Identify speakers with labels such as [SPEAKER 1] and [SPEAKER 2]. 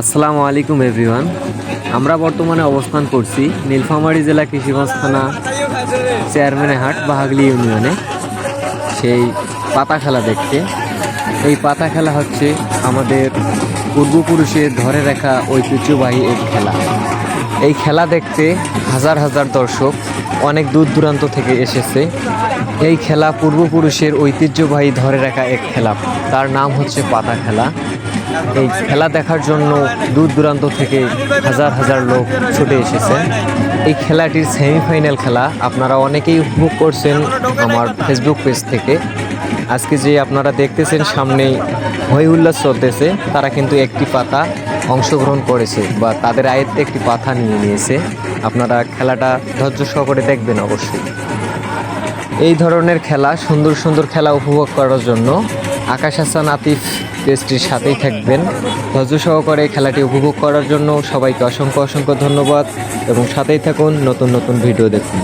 [SPEAKER 1] আসসালামু আলাইকুম এভরিওয়ান আমরা বর্তমানে অবস্থান করছি নীলফামারী জেলা কৃষিগঞ্জ থানা চেয়ারম্যানের হাট, বাহাগলি ইউনিয়নে। সেই পাতা খেলা দেখতে। এই পাতা খেলা হচ্ছে আমাদের পূর্বপুরুষের ধরে রাখা ঐতিহ্যবাহী এক খেলা। এই খেলা দেখতে হাজার হাজার দর্শক অনেক দূর দূরান্ত থেকে এসেছে। এই খেলা পূর্বপুরুষের ঐতিহ্যবাহী ধরে রাখা এক খেলা। তার নাম হচ্ছে পাতা খেলা। এই খেলা দেখার জন্য দূর দূরান্ত থেকে হাজার হাজার লোক ছুটে এসেছে। এই খেলাটির সেমিফাইনাল খেলা আপনারা অনেকেই উপভোগ করছেন আমার ফেসবুক পেজ থেকে। আজকে যে আপনারা দেখতেছেন সামনে হই উল্লাস চলতেছে, তারা কিন্তু একটি পাতা অংশগ্রহণ করেছে বা তাদের আয়ত্তে একটি পাতা নিয়ে নিয়েছে। আপনারা খেলাটা ধৈর্য সহকারে দেখবেন অবশ্যই। এই ধরনের খেলা, সুন্দর সুন্দর খেলা উপভোগ করার জন্য আকাশ হাসান, আতিফ পেজটির সাথেই থাকবেন। ধৈর্য সহকারে খেলাটি উপভোগ করার জন্য সবাইকে অসংখ্য অসংখ্য ধন্যবাদ এবং সাথেই থাকুন নতুন নতুন ভিডিও দেখুন।